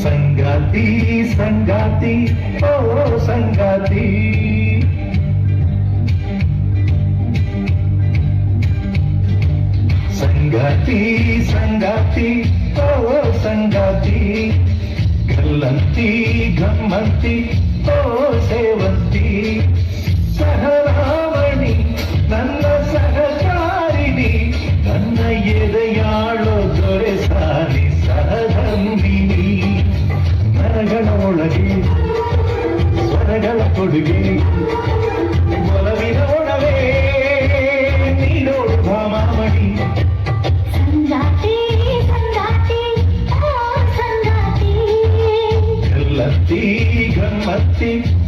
sanggati, sanggati, oh sanggati. Sanggati, sanggati, oh sanggati. Gelanti, gamanti, oh sewanti. Sahara. feet.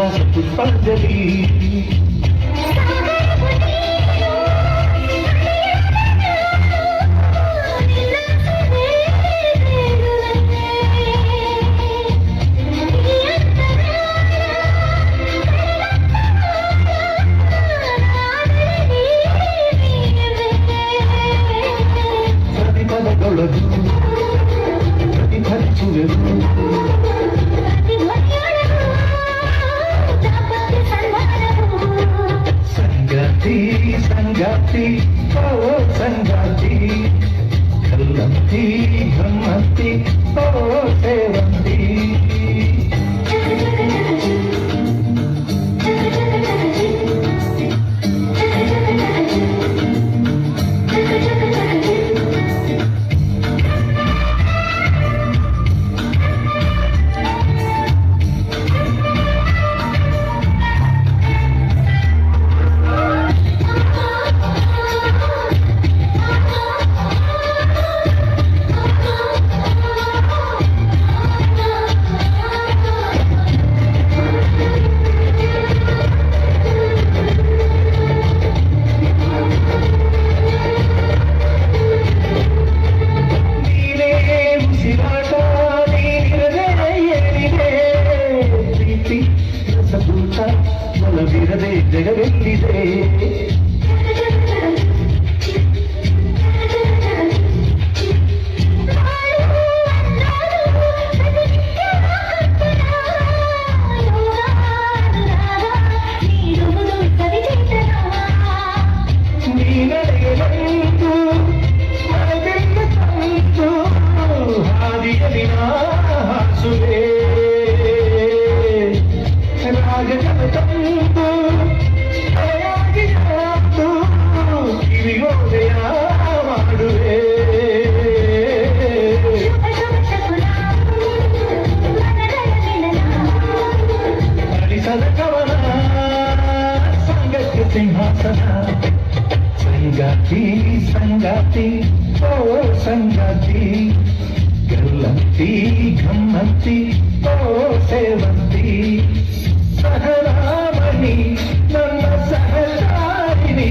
Song to Pandeli. సంజాతి ఓ సంజాతి కల్లత్తి బ్రహ్మత్తి ఓ జగమెత్తిదే సింహాసన సంగతి సంగతి ఓ సంగతి గల్లంతి గమ్మంతి ఓ సేవంతి సహరామణి నన్న సహచారిణి